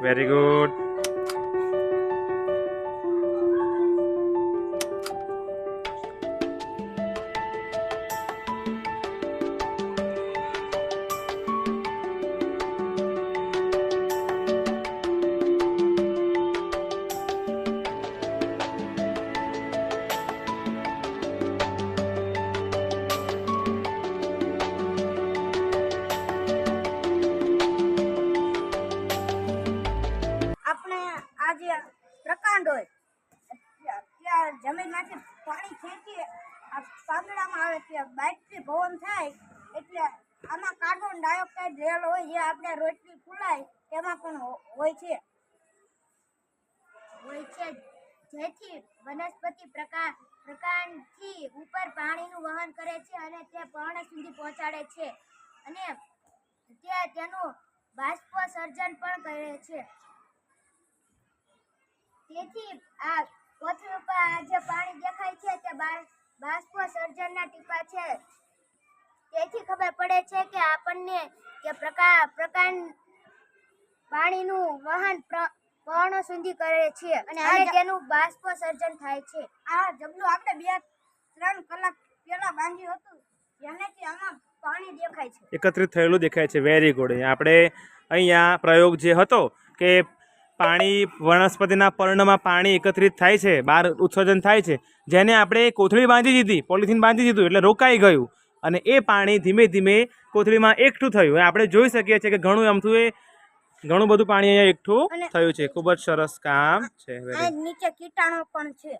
Very good પ્રકાંડ હોય. ત્યાં- જમીનમાંથી પાણી ખેંચી પાંદડામાં આવે ત્યાં બાઇકથી ભવન થાય એટલે આમાં કાર્બન ડાયોક્સાઇડ રહેલો હોય જે આપણે રોટલી ફૂલાય તેમાં પણ હોય છે. હોય છે. જેથી વનસ્પતિ પ્રકાર પ્રકાંડથી ઉપર પાણીનું વહન કરે છે અને તે પર્ણ સુધી પહોંચાડે છે. અને તે તેનું બાષ્પસર્જન પણ કરે છે. તેથી આ પૃથ્વી ઉપર આ જે પાણી દેખાય છે તે બાષ્પ સર્જનના ટીપા છે. તેથી ખબર પડે છે કે આપણને કે પ્રકા પ્રકાર પાણીનું વહન પ્ર- પર્ણ સુધી કરે છે અને તેનું બાષ્પસર્જન થાય છે. આ જબલું આપણે બે ત્રણ કલાક પહેલા બાંધ્યું હતું જેનાથી આમાં પાણી દેખાય છે. એકત્રિત થયેલું દેખાય છે. વેરી ગુડ આપણે અહીંયા પ્રયોગ જે હતો કે પાણી વનસ્પતિના પર્ણમાં પાણી એકત્રિત થાય છે બહાર ઉત્સર્જન થાય છે જેને આપણે કોથળી બાંધી દીધી પોલિથીન બાંધી દીધું એટલે રોકાઈ ગયું. અને એ પાણી ધીમે ધીમે કોથળીમાં એકઠું થયું. આપણે જોઈ શકીએ છીએ કે ઘણું આમથું એ ઘણું બધું પાણી અહીંયા એકઠું થયું છે. ખૂબ જ સરસ કામ છે. નીચે કીટાણુ પણ છે.